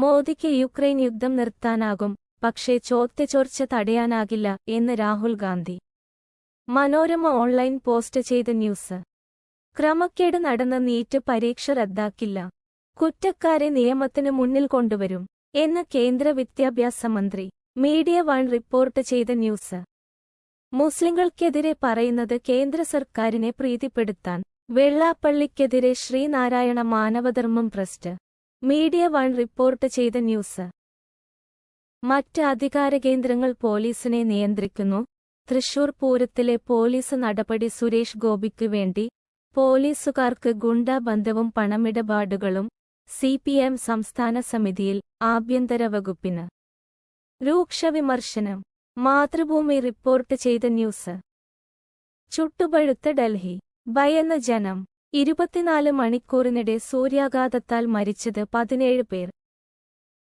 മോദിക്ക് യുക്രൈൻ യുദ്ധം നിർത്താനാകും പക്ഷേ ചോദ്യചോർച്ച തടയാനാകില്ല എന്ന് രാഹുൽ ഗാന്ധി. മനോരമ ഓൺലൈൻ പോസ്റ്റ് ചെയ്ത ന്യൂസ്. ക്രമക്കേട് നടന്ന നീറ്റ് പരീക്ഷ റദ്ദാക്കില്ല. കുറ്റക്കാരെ നിയമത്തിന് മുന്നിൽ കൊണ്ടുവരും എന്ന് കേന്ദ്ര വിദ്യാഭ്യാസ മന്ത്രി മീഡിയ വൺ റിപ്പോർട്ട് ചെയ്ത ന്യൂസ്. മുസ്ലിങ്ങൾക്കെതിരെ പറയുന്നത് കേന്ദ്ര സർക്കാരിനെ പ്രീതിപ്പെടുത്താൻ വെള്ളാപ്പള്ളിക്കെതിരെ Sree Narayana Manavadharmam trust. Media one report ചെയ്ത ന്യൂസ്. മറ്റ് അധികാര കേന്ദ്രങ്ങൾ പോലീസിനെ നിയന്ത്രിക്കുന്നു. തൃശൂർ പൂരത്തിലെ പോലീസ് നടപടി സുരേഷ് ഗോപിക്ക് വേണ്ടി. പോലീസുകാർക്ക് ഗുണ്ടാബന്ധവും പണമിടപാടുകളും. സി പി എം സംസ്ഥാന സമിതിയിൽ ആഭ്യന്തര വകുപ്പിന്. രൂക്ഷ വിമർശനം. മാതൃഭൂമി റിപ്പോർട്ട് ചെയ്ത ന്യൂസ്. ചുട്ടുപഴുത്ത ഡൽഹി. ഭയന്ന ജനം. ഇരുപത്തിനാല് മണിക്കൂറിനിടെ സൂര്യാഘാതത്താൽ മരിച്ചത് പതിനേഴ് പേർ.